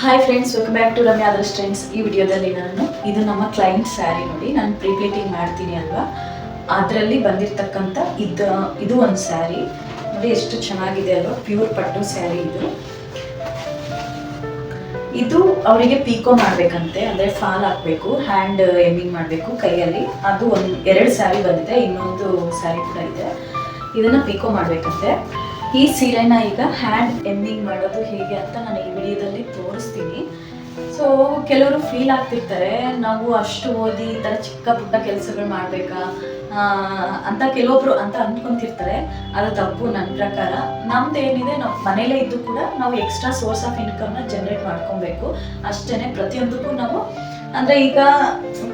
Hi friends welcome back to Ramya others friends ಈ ವಿಡಿಯೋದಲ್ಲಿ ನಾನು ಇದು ನಮ್ಮ ಕ್ಲೈಂಟ್ ಸ್ಯಾರಿ ನೋಡಿ. ನಾನು ಪ್ರೀಪ್ಲೇಟಿಂಗ್ ಮಾಡ್ತೀನಿ ಅಲ್ವಾ? ಅದರಲ್ಲಿ ಬಂದಿರತಕ್ಕಂಥ ಇದು ಇದು ಒಂದು ಸ್ಯಾರಿ ನೋಡಿ ಎಷ್ಟು ಚೆನ್ನಾಗಿದೆ ಅಲ್ವಾ? ಪ್ಯೂರ್ ಪಟ್ಟು ಸ್ಯಾರಿ ಇದು. ಇದು ಅವರಿಗೆ ಪೀಕೋ ಮಾಡಬೇಕಂತೆ. ಅಂದರೆ ಫಾಲ್ ಹಾಕಬೇಕು ಹ್ಯಾಂಡ್ ಎಮ್ಮಿಂಗ್ ಮಾಡಬೇಕು ಕೈಯಲ್ಲಿ. ಅದು ಒಂದು, ಎರಡು ಸ್ಯಾರಿ ಬಂದಿದೆ. ಇನ್ನೊಂದು ಸ್ಯಾರಿ ಕೂಡ ಇದೆ. ಇದನ್ನು ಪೀಕೋ ಮಾಡಬೇಕಂತೆ. ಈ ಸೀರೆನ ಈಗ ಹ್ಯಾಂಡ್ ಎಮ್ಮಿಂಗ್ ಮಾಡೋದು ಹೇಗೆ ಅಂತ ನಾನು ಈ ವಿಡಿಯೋದಲ್ಲಿ ತೋರಿಸ್ತೀನಿ. ಸೊ ಕೆಲವರು ಫೀಲ್ ಆಗ್ತಿರ್ತಾರೆ, ನಾವು ಅಷ್ಟು ಓದಿ ಈ ಥರ ಚಿಕ್ಕ ಪುಟ್ಟ ಕೆಲಸಗಳು ಮಾಡಬೇಕಾ? ಅಂತ ಕೆಲವೊಬ್ರು ಅಂತ ಅಂದ್ಕೊಂತಿರ್ತಾರೆ ಅದು ತಪ್ಪು ನನ್ನ ಪ್ರಕಾರ. ನಮ್ದು ಏನಿದೆ ನಾವು ಮನೇಲೇ ಇದ್ದು ಕೂಡ ನಾವು ಎಕ್ಸ್ಟ್ರಾ ಸೋರ್ಸ್ ಆಫ್ ಇನ್ಕಮ್ನ ಜನರೇಟ್ ಮಾಡ್ಕೊಬೇಕು. ಅಷ್ಟೇ ಪ್ರತಿಯೊಂದಕ್ಕೂ ನಾವು ಅಂದ್ರೆ ಈಗ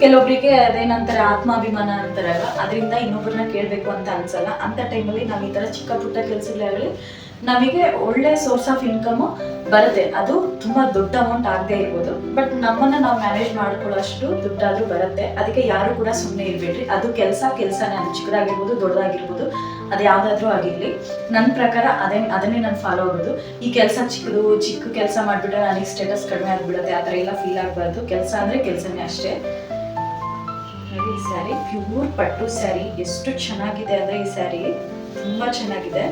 ಕೆಲವೊಬ್ಬರಿಗೆ ಅದೇನಂತಾರೆ, ಆತ್ಮಾಭಿಮಾನ ಅಂತಾರಲ್ಲ ಅದರಿಂದ ಇನ್ನೊಬ್ಬರನ್ನ ಕೇಳಬೇಕು ಅಂತ ಅನ್ಸಲ್ಲ. ಅಂತ ಟೈಮಲ್ಲಿ ನಾವು ಈ ಥರ ಚಿಕ್ಕ ಪುಟ್ಟ ಕೆಲಸಗಳಾಗಲಿ ನಮಗೆ ಒಳ್ಳೆ ಸೋರ್ಸ್ ಆಫ್ ಇನ್ಕಮ್ ಬರುತ್ತೆ. ಅದು ತುಂಬಾ ದೊಡ್ಡ ಅಮೌಂಟ್ ಆಗದೆ ಇರ್ಬೋದು. ಬಟ್ ನಮ್ಮನ್ನ ನಾವು ಮ್ಯಾನೇಜ್ ಮಾಡ್ಕೊಳ್ಳೋಷ್ಟು ದುಡ್ಡಾದರೂ ಬರುತ್ತೆ. ಅದಕ್ಕೆ ಯಾರು ಕೂಡ ಸುಮ್ಮನೆ ಇರಬೇಡ್ರಿ. ಅದು ಕೆಲಸ, ಕೆಲಸನೇ ಅದು ಚಿಕ್ಕದಾಗಿರ್ಬೋದು, ದೊಡ್ಡದಾಗಿರ್ಬೋದು. ಅದು ಯಾವ್ದಾದ್ರು ಆಗಿರ್ಲಿ. ನನ್ನ ಪ್ರಕಾರ ಅದೇ, ಅದನ್ನೇ ನಾನು ಫಾಲೋ ಆಗೋದು. ಈ ಕೆಲಸ ಚಿಕ್ಕದು, ಚಿಕ್ಕ ಕೆಲಸ ಮಾಡಿಬಿಟ್ರೆ ನನಗೆ ಸ್ಟೇಟಸ್ ಕಡಿಮೆ ಆಗಿಬಿಡುತ್ತೆ, ಆ ಥರ ಎಲ್ಲ ಫೀಲ್ ಆಗಬಾರ್ದು. ಕೆಲಸ ಅಂದರೆ ಕೆಲಸನೇ ಅಷ್ಟೇ. ಈ ಸ್ಯಾರಿ ಪ್ಯೂರ್ ಪಟ್ಟು ಸ್ಯಾರಿ ಎಷ್ಟು ಚೆನ್ನಾಗಿದೆ ಅಂದರೆ ಈ ಸ್ಯಾರಿ ತುಂಬಾ ಚೆನ್ನಾಗಿದೆ.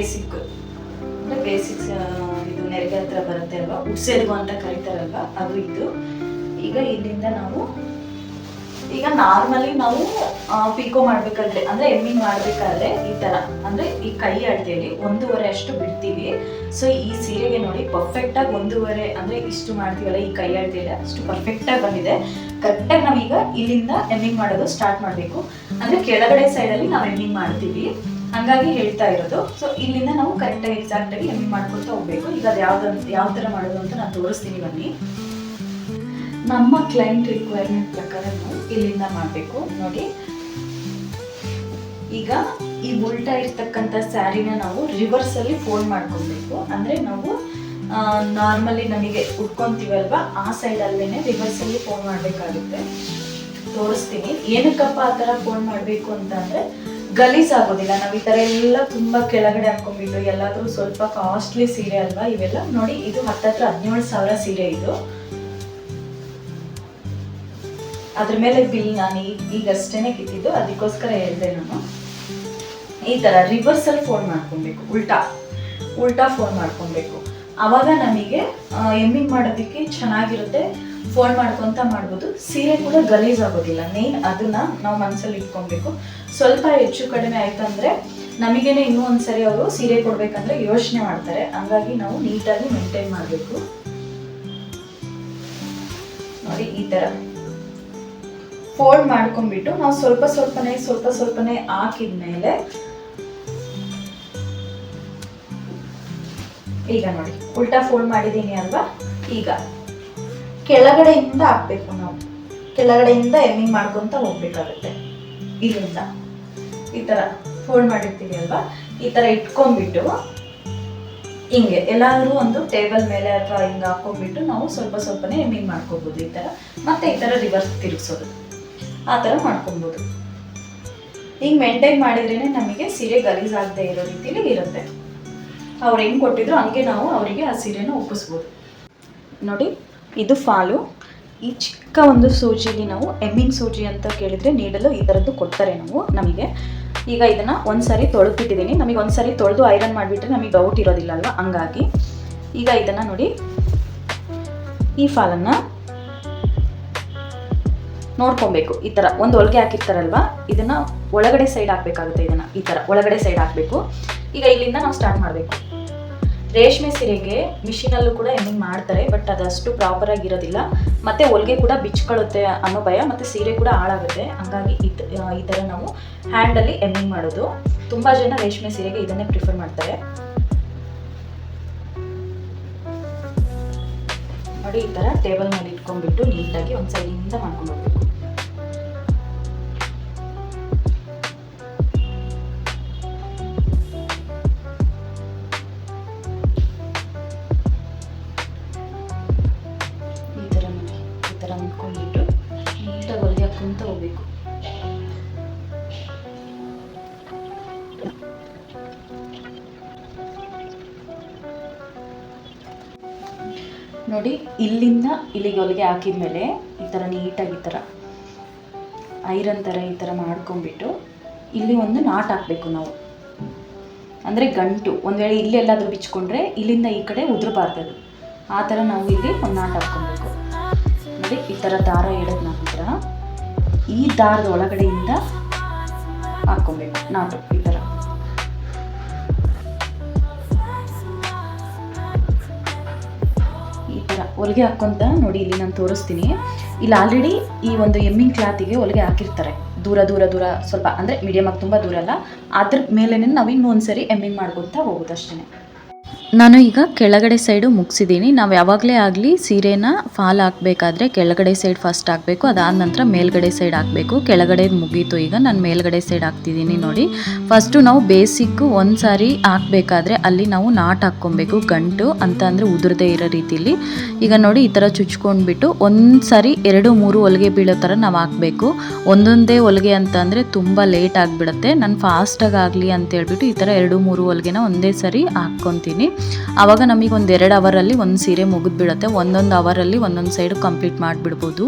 ಬೇಸಿಕ್ ಅಂದರೆ ಬೇಸಿಕ್ಸ್ ಇದು ನೆರಿಗೆ ಹತ್ರ ಬರುತ್ತೆ ಅಲ್ವಾ? ಉಸೆಲ್ಗು ಅಂತ ಕರಿತಾರಲ್ವ? ಅದು ಇದು. ಈಗ ಇಲ್ಲಿಂದ ನಾವು, ಈಗ ನಾರ್ಮಲಿ ನಾವು ಪಿಕೋ ಮಾಡ್ಬೇಕಾದ್ರೆ, ಅಂದ್ರೆ ಎಮ್ಮಿಂಗ್ ಮಾಡ್ಬೇಕಾದ್ರೆ ಈ ತರ. ಅಂದ್ರೆ ಈ ಕೈ ಅಳತೆಯಲ್ಲಿ ಒಂದೂವರೆ ಅಷ್ಟು ಬಿಡ್ತೀವಿ. ಸೊ ಈ ಸೀರೆಗೆ ನೋಡಿ ಪರ್ಫೆಕ್ಟ್ ಆಗಿ ಒಂದೂವರೆ, ಅಂದ್ರೆ ಇಷ್ಟು ಮಾಡ್ತೀವಲ್ಲ ಈ ಕೈ ಅಳತೆಯಲ್ಲಿ ಅಷ್ಟು ಪರ್ಫೆಕ್ಟ್ ಆಗಿ ಬಂದಿದೆ. ಕರೆಕ್ಟಾಗಿ ನಾವೀಗ ಇಲ್ಲಿಂದ ಎಮ್ಮಿಂಗ್ ಮಾಡೋದು ಸ್ಟಾರ್ಟ್ ಮಾಡಬೇಕು. ಅಂದ್ರೆ ಕೆಳಗಡೆ ಸೈಡಲ್ಲಿ ನಾವು ಎಮ್ಮಿಂಗ್ ಮಾಡ್ತೀವಿ. ಹಂಗಾಗಿ ಹೇಳ್ತಾ ಇರೋದು. ಸೊ ಇಲ್ಲಿಂದ ನಾವು ಕರೆಕ್ಟಾಗಿ ಎಕ್ಸಾಕ್ಟ್ ಆಗಿ ಎಮ್ಮಿಂಗ್ ಮಾಡ್ಕೊಳ್ತಾ ಹೋಗ್ಬೇಕು. ಈಗ ಅದು ಯಾವ್ದು ಯಾವ ಥರ ಮಾಡೋದು ಅಂತ ನಾನು ತೋರಿಸ್ತೀನಿ ಬನ್ನಿ. ನಮ್ಮ ಕ್ಲೈಂಟ್ ರಿಕ್ವೈರ್ಮೆಂಟ್ ಪ್ರಕಾರ ನಾವು ಇಲ್ಲಿಂದ ಮಾಡಬೇಕು. ನೋಡಿ. ಈಗ ಈ ಉಲ್ಟಾ ಇರ್ತಕ್ಕಂಥ ಸ್ಯಾರಿನ ನಾವು ರಿವರ್ಸ್ ಅಲ್ಲಿ ಫೋಲ್ಡ್ ಮಾಡ್ಕೊಬೇಕು ಅಂದ್ರೆ ನಾವು ನಾರ್ಮಲಿ ನಮಗೆ ಉಟ್ಕೊಂತೀವಲ್ವಾ ಆ ಸೈಡಲ್ಲೇ ರಿವರ್ಸಲ್ಲಿ ಫೋಲ್ಡ್ ಮಾಡ್ಬೇಕಾಗುತ್ತೆ. ತೋರಿಸ್ತೀನಿ. ಏನಕ್ಕಪ್ಪ ಆ ಥರ ಫೋಲ್ಡ್ ಮಾಡಬೇಕು ಅಂತ ಆಗೋದಿಲ್ಲ ನಾವು ಈ ಥರ ಎಲ್ಲ ತುಂಬಾ ಕೆಳಗಡೆ ಹಾಕೊಂಡ್ಬಿಟ್ಟು ಎಲ್ಲಾದರೂ ಸ್ವಲ್ಪ ಕಾಸ್ಟ್ಲಿ ಸೀರೆ ಅಲ್ವಾ, ಇವೆಲ್ಲ ನೋಡಿ, ಇದು ಹತ್ತತ್ರ ಹದಿನೇಳು ಸಾವಿರ ಸೀರೆ ಇದು. ಅದ್ರ ಮೇಲೆ ಬಿಲ್ ನಾನು ಈಗ ಈಗಷ್ಟೇನೆ ಕಿತ್ತಿದ್ದು, ಅದಕ್ಕೋಸ್ಕರ ಹೇಳಿದೆ ನಾನು. ಈ ತರ ರಿವರ್ಸ್ ಅಲ್ಲಿ ಫೋನ್ ಮಾಡ್ಕೊಬೇಕು, ಉಲ್ಟಾ. ಉಲ್ಟಾ ಫೋನ್ ಮಾಡ್ಕೊಬೇಕು. ಅವಾಗ ನಮಗೆ ಎಮ್ಮಿಂಗ್ ಮಾಡೋದಕ್ಕೆ ಚೆನ್ನಾಗಿರುತ್ತೆ. ಫೋನ್ ಮಾಡ್ಕೊಂತ ಮಾಡ್ಬೋದು. ಸೀರೆ ಕೂಡ ಗಲೀಜ್ ಆಗೋದಿಲ್ಲ. ಮೇನ್ ಅದನ್ನ ನಾವು ಮನಸ್ಸಲ್ಲಿ ಇಟ್ಕೊಬೇಕು. ಸ್ವಲ್ಪ ಹೆಚ್ಚು ಕಡಿಮೆ ಆಯ್ತಂದ್ರೆ ನಮಗೇನೆ ಇನ್ನೂ ಒಂದ್ಸರಿ ಅವರು ಸೀರೆ ಕೊಡ್ಬೇಕಂದ್ರೆ ಯೋಚನೆ ಮಾಡ್ತಾರೆ. ಹಂಗಾಗಿ ನಾವು ನೀಟಾಗಿ ಮೇಂಟೈನ್ ಮಾಡಬೇಕು. ನೋಡಿ, ಈ ತರ. ಫೋಲ್ಡ್ ಮಾಡ್ಕೊಂಡ್ಬಿಟ್ಟು ನಾವು ಸ್ವಲ್ಪ ಸ್ವಲ್ಪನೇ ಸ್ವಲ್ಪ ಸ್ವಲ್ಪನೇ ಹಾಕಿದ್ಮೇಲೆ ಈಗ ನೋಡಿ, ಉಲ್ಟಾ ಫೋಲ್ಡ್ ಮಾಡಿದ್ದೀನಿ ಅಲ್ವಾ? ಈಗ. ಕೆಳಗಡೆಯಿಂದ ಹಾಕ್ಬೇಕು ನಾವು. ಕೆಳಗಡೆಯಿಂದ ಎಮ್ಮಿಂಗ್ ಮಾಡ್ಕೊಂತ ಹೋಗ್ಬೇಕಾಗುತ್ತೆ. ಇಲ್ಲಿಂದ. ಈ ತರ ಫೋಲ್ಡ್ ಮಾಡಿರ್ತೀವಿ ಅಲ್ವಾ? ಈ ತರ ಇಟ್ಕೊಂಡ್ಬಿಟ್ಟು ಹಿಂಗೆ, ಎಲ್ಲಾದ್ರೂ ಒಂದು ಟೇಬಲ್ ಮೇಲೆ ಅಥವಾ ಹಿಂಗೆ ಹಾಕೊಂಡ್ಬಿಟ್ಟು ನಾವು ಸ್ವಲ್ಪ ಸ್ವಲ್ಪನೇ ಎಮ್ಮಿಂಗ್ ಮಾಡ್ಕೋಬಹುದು ಈ ತರ. ಮತ್ತೆ ಈ ತರ ರಿವರ್ಸ್ ತಿರುಗಿಸೋದು. ಆ ಥರ ಮಾಡ್ಕೊಬೋದು. ಹಿಂಗೆ ಮೇಂಟೈನ್ ಮಾಡಿದ್ರೇ ನಮಗೆ ಸೀರೆ ಗಲೀಜ್ ಆಗದೆ ಇರೋ ರೀತಿಲಿ ಇರುತ್ತೆ. ಅವ್ರು ಹೆಂಗೆ ಕೊಟ್ಟಿದ್ರು ಹಂಗೆ ನಾವು ಅವರಿಗೆ ಆ ಸೀರೆನ ಒಪ್ಪಿಸ್ಬೋದು ನೋಡಿ ಇದು ಫಾಲು. ಈ ಚಿಕ್ಕ ಒಂದು ಸೂಜಿಲಿ ನಾವು ಎಮ್ಮಿಂಗ್ ಸೂಜಿ ಅಂತ ಕೇಳಿದರೆ ನೀಡಲು ಈ ಥರದ್ದು ಕೊಡ್ತಾರೆ ನಾವು, ನಮಗೆ. ಈಗ ಇದನ್ನು ಒಂದು ಸಾರಿ ನಮಗೆ ಒಂದು ಸಾರಿ ತೊಳೆದು ಐರನ್ ಮಾಡಿಬಿಟ್ರೆ ನಮಗೆ ಡೌಟ್ ಇರೋದಿಲ್ಲ ಅಲ್ವಾ? ಹಂಗಾಗಿ ಈಗ ಇದನ್ನು ನೋಡಿ. ಈ ಫಾಲನ್ನು ನೋಡ್ಕೊಬೇಕು. ಈ ಥರ ಒಂದು ಹೊಲಿಗೆ ಹಾಕಿರ್ತಾರಲ್ವಾ? ಇದನ್ನು ಒಳಗಡೆ ಸೈಡ್ ಹಾಕಬೇಕಾಗುತ್ತೆ ಇದನ್ನು. ಈ ಥರ ಒಳಗಡೆ ಸೈಡ್ ಹಾಕಬೇಕು. ಈಗ ಇಲ್ಲಿಂದ ನಾವು ಸ್ಟಾರ್ಟ್ ಮಾಡಬೇಕು. ರೇಷ್ಮೆ ಸೀರೆಗೆ ಮಿಷಿನಲ್ಲೂ ಕೂಡ ಎಮ್ಮಿಂಗ್ ಮಾಡ್ತಾರೆ ಬಟ್ ಅದಷ್ಟು ಪ್ರಾಪರ್ ಆಗಿರೋದಿಲ್ಲ. ಮತ್ತೆ ಹೊಲಿಗೆ ಕೂಡ ಬಿಚ್ಕೊಳ್ಳುತ್ತೆ ಅನ್ನೋ ಭಯ, ಮತ್ತೆ ಸೀರೆ ಕೂಡ ಹಾಳಾಗುತ್ತೆ. ಹಂಗಾಗಿ ತ- ಈ ಥರ ನಾವು ಹ್ಯಾಂಡಲ್ಲಿ ಎಮ್ಮಿಂಗ್ ಮಾಡೋದು. ತುಂಬ ಜನ ರೇಷ್ಮೆ ಸೀರೆಗೆ ಇದನ್ನೇ ಪ್ರಿಫರ್ ಮಾಡ್ತಾರೆ. ನೋಡಿ, ಈ ಥರ ಟೇಬಲ್ ಮೇಲೆ ಇಟ್ಕೊಂಡ್ಬಿಟ್ಟು ನೀಟಾಗಿ ಒಂದು ಸೈಡಿಂದ ಮಾಡ್ಕೊಂಡು ಹೋಗ್ಬೇಕು. ಥರ ನೀಟಾಗಿ ಹೊಲಿಗೆ ಹಾಕ್ಕೊಂತ ಹೋಗ್ಬೇಕು? ನೋಡಿ, ಇಲ್ಲಿಂದ ಇಲ್ಲಿಗೆ ಹೊಲಿಗೆ ಹಾಕಿದ್ಮೇಲೆ ಈ ಥರ ನೀಟಾಗಿ ಈ ಥರ ಐರನ್ ಥರ ಈ ಥರ ಮಾಡ್ಕೊಂಬಿಟ್ಟು ಇಲ್ಲಿ ಒಂದು ನಾಟ್ ಹಾಕಬೇಕು ನಾವು. ಅಂದರೆ ಗಂಟು. ಒಂದು ವೇಳೆ ಇಲ್ಲೆಲ್ಲಾದರೂ ಬಿಚ್ಕೊಂಡ್ರೆ ಇಲ್ಲಿಂದ ಈ ಕಡೆ ಉದುರಬಾರ್ದು ಆ ಥರ ನಾವು ಇಲ್ಲಿ ಒಂದು ನಾಟ್ ಹಾಕ್ಕೊಬೇಕು. ನೋಡಿ ಈ ಥರ ದಾರ ಎಳೆದ ನಂತರ ಈ ದಾರದ ಒಳಗಡೆಯಿಂದ ಹಾಕ್ಕೊಬೇಕು. ನಾಟು ಈ ಥರ ಈ ಥರ ಹೊಲಿಗೆ ಹಾಕ್ಕೊಂತ ನೋಡಿ ಇಲ್ಲಿ ನಾನು ತೋರಿಸ್ತೀನಿ. ಇಲ್ಲಿ ಆಲ್ರೆಡಿ ಈ ಒಂದು ಎಮ್ಮಿಂಗ್ ಕ್ಲಾತಿಗೆ ಹೊಲಿಗೆ ಹಾಕಿರ್ತಾರೆ. ದೂರ ದೂರ ದೂರ ಸ್ವಲ್ಪ ಅಂದರೆ ಮೀಡಿಯಮ್ ಆಗಿ ತುಂಬ ದೂರ ಅಲ್ಲ. ಅದ್ರ ಮೇಲೆ ನಾವು ಇನ್ನೊಂದು ಸರಿ ಎಮ್ಮಿಂಗ್ ಮಾಡ್ಕೊತಾ ಹೋಗೋದು ಅಷ್ಟೇ ನಾನು ಈಗ ಕೆಳಗಡೆ ಸೈಡು ಮುಗಿಸಿದ್ದೀನಿ. ನಾವು ಯಾವಾಗಲೇ ಆಗಲಿ ಸೀರೆನ ಫಾಲ್ ಹಾಕಬೇಕಾದ್ರೆ ಕೆಳಗಡೆ ಸೈಡ್ ಫಸ್ಟ್ ಹಾಕಬೇಕು, ಅದಾದ ನಂತರ ಮೇಲ್ಗಡೆ ಸೈಡ್ ಹಾಕಬೇಕು. ಕೆಳಗಡೆ ಮುಗೀತು ಈಗ, ನಾನು ಮೇಲ್ಗಡೆ ಸೈಡ್ ಹಾಕ್ತಿದ್ದೀನಿ ನೋಡಿ. ಫಸ್ಟು ನಾವು ಬೇಸಿಕ್ಕು ಒಂದು ಸಾರಿ ಹಾಕಬೇಕಾದ್ರೆ ಅಲ್ಲಿ ನಾವು ನಾಟ್ ಹಾಕ್ಕೊಬೇಕು, ಗಂಟು ಅಂತ ಅಂದರೆ ಉದುರದೇ ಇರೋ ರೀತಿಲಿ. ಈಗ ನೋಡಿ ಈ ಥರ ಚುಚ್ಕೊಂಡ್ಬಿಟ್ಟು ಒಂದು ಸಾರಿ ಎರಡು, ಮೂರು ಹೊಲಿಗೆ ಬೀಳೋ ಥರ ನಾವು ಹಾಕಬೇಕು. ಒಂದೊಂದೇ ಹೊಲಿಗೆ ಅಂತ ಅಂದರೆ ತುಂಬ ಲೇಟ್ ಆಗಿಬಿಡುತ್ತೆ. ನಾನು ಫಾಸ್ಟಾಗಿ ಆಗಲಿ ಅಂತ ಹೇಳ್ಬಿಟ್ಟು ಈ ಥರ ಎರಡು, ಮೂರು ಹೊಲಿಗೆನ ಒಂದೇ ಸಾರಿ ಹಾಕ್ಕೊತೀನಿ. ಆವಾಗ ನಮಗೆ ಒಂದು ಎರಡು ಅವರಲ್ಲಿ ಒಂದು ಸೀರೆ ಮುಗಿದ್ಬಿಡುತ್ತೆ. ಒಂದೊಂದು ಅವರಲ್ಲಿ ಒಂದೊಂದು ಸೈಡು ಕಂಪ್ಲೀಟ್ ಮಾಡಿಬಿಡ್ಬೋದು.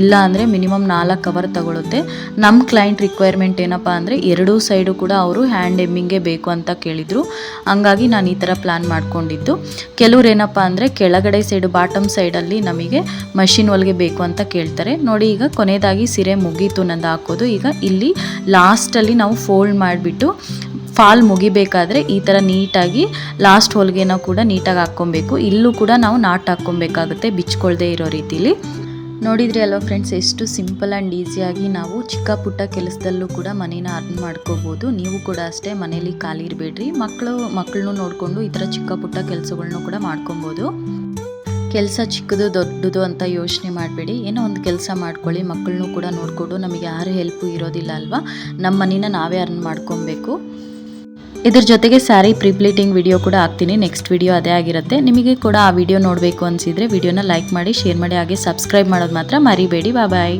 ಇಲ್ಲ ಅಂದರೆ ಮಿನಿಮಮ್ ನಾಲ್ಕು ಅವರ್ ತಗೊಳುತ್ತೆ. ನಮ್ಮ ಕ್ಲೈಂಟ್ ರಿಕ್ವೈರ್ಮೆಂಟ್ ಏನಪ್ಪ ಅಂದರೆ ಎರಡೂ ಸೈಡು ಕೂಡ ಅವರು ಹ್ಯಾಂಡ್ ಎಮ್ಮಿಂಗೆ ಬೇಕು ಅಂತ ಕೇಳಿದರು. ಹಂಗಾಗಿ ನಾನು ಈ ಥರ ಪ್ಲ್ಯಾನ್ ಮಾಡ್ಕೊಂಡಿದ್ದು. ಕೆಲವ್ರು ಏನಪ್ಪ ಅಂದರೆ ಕೆಳಗಡೆ ಸೈಡು ಬಾಟಮ್ ಸೈಡಲ್ಲಿ ನಮಗೆ ಮಷಿನ್ ಒಳಗೆ ಬೇಕು ಅಂತ ಕೇಳ್ತಾರೆ. ನೋಡಿ ಈಗ ಕೊನೆಯದಾಗಿ ಸೀರೆ ಮುಗೀತು ನಂದು ಹಾಕೋದು. ಈಗ ಇಲ್ಲಿ ಲಾಸ್ಟಲ್ಲಿ ನಾವು ಫೋಲ್ಡ್ ಮಾಡಿಬಿಟ್ಟು ಫಾಲ್ ಮುಗಿಬೇಕಾದ್ರೆ ಈ ಥರ ನೀಟಾಗಿ ಲಾಸ್ಟ್ ಹೊಲಿಗೆನ ಕೂಡ ನೀಟಾಗಿ ಹಾಕ್ಕೊಬೇಕು. ಇಲ್ಲೂ ಕೂಡ ನಾವು ನಾಟ್ ಹಾಕ್ಕೊಬೇಕಾಗುತ್ತೆ, ಬಿಚ್ಕೊಳ್ದೇ ಇರೋ ರೀತಿಲಿ. ನೋಡಿದ್ರಿ ಅಲ್ವಾ ಫ್ರೆಂಡ್ಸ್ ಎಷ್ಟು ಸಿಂಪಲ್ ಆ್ಯಂಡ್ ಈಸಿಯಾಗಿ ನಾವು ಚಿಕ್ಕ ಪುಟ್ಟ ಕೆಲಸದಲ್ಲೂ ಕೂಡ ಮನೇನ ಅರ್ನ್ ಮಾಡ್ಕೋಬೋದು. ನೀವು ಕೂಡ ಅಷ್ಟೇ ಮನೇಲಿ ಖಾಲಿ ಇರಬೇಡ್ರಿ. ಮಕ್ಕಳು ಮಕ್ಕಳನ್ನೂ ನೋಡಿಕೊಂಡು ಈ ಥರ ಚಿಕ್ಕ ಪುಟ್ಟ ಕೆಲಸಗಳನ್ನೂ ಕೂಡ ಮಾಡ್ಕೊಬೋದು. ಕೆಲಸ ಚಿಕ್ಕದು ದೊಡ್ಡದು ಅಂತ ಯೋಚನೆ ಮಾಡಬೇಡಿ. ಏನೋ ಒಂದು ಕೆಲಸ ಮಾಡ್ಕೊಳ್ಳಿ ಮಕ್ಕಳನ್ನೂ ಕೂಡ ನೋಡಿಕೊಂಡು ನಮಗೆ ಯಾರು ಹೆಲ್ಪು ಇರೋದಿಲ್ಲ ಅಲ್ವಾ? ನಮ್ಮ ಮನೇನ ನಾವೇ ಅರ್ನ್ ಮಾಡ್ಕೊಬೇಕು. ಇದ್ರ ಜೊತೆಗೆ ಸ್ಯಾರಿ ಪ್ರಿಪ್ಲೀಟಿಂಗ್ ವಿಡಿಯೋ ಕೂಡ ಹಾಕ್ತೀನಿ. ನೆಕ್ಸ್ಟ್ ವಿಡಿಯೋ ಅದೇ ಆಗಿರುತ್ತೆ. ನಿಮಗೆ ಕೂಡ ಆ ವಿಡಿಯೋ ನೋಡಬೇಕು ಅನಿಸಿದರೆ ವಿಡಿಯೋನ ಲೈಕ್ ಮಾಡಿ, ಶೇರ್ ಮಾಡಿ, ಹಾಗೆ ಸಬ್ಸ್ಕ್ರೈಬ್ ಮಾಡೋದು ಮಾತ್ರ ಮರಿಬೇಡಿ. ಬಾಯ್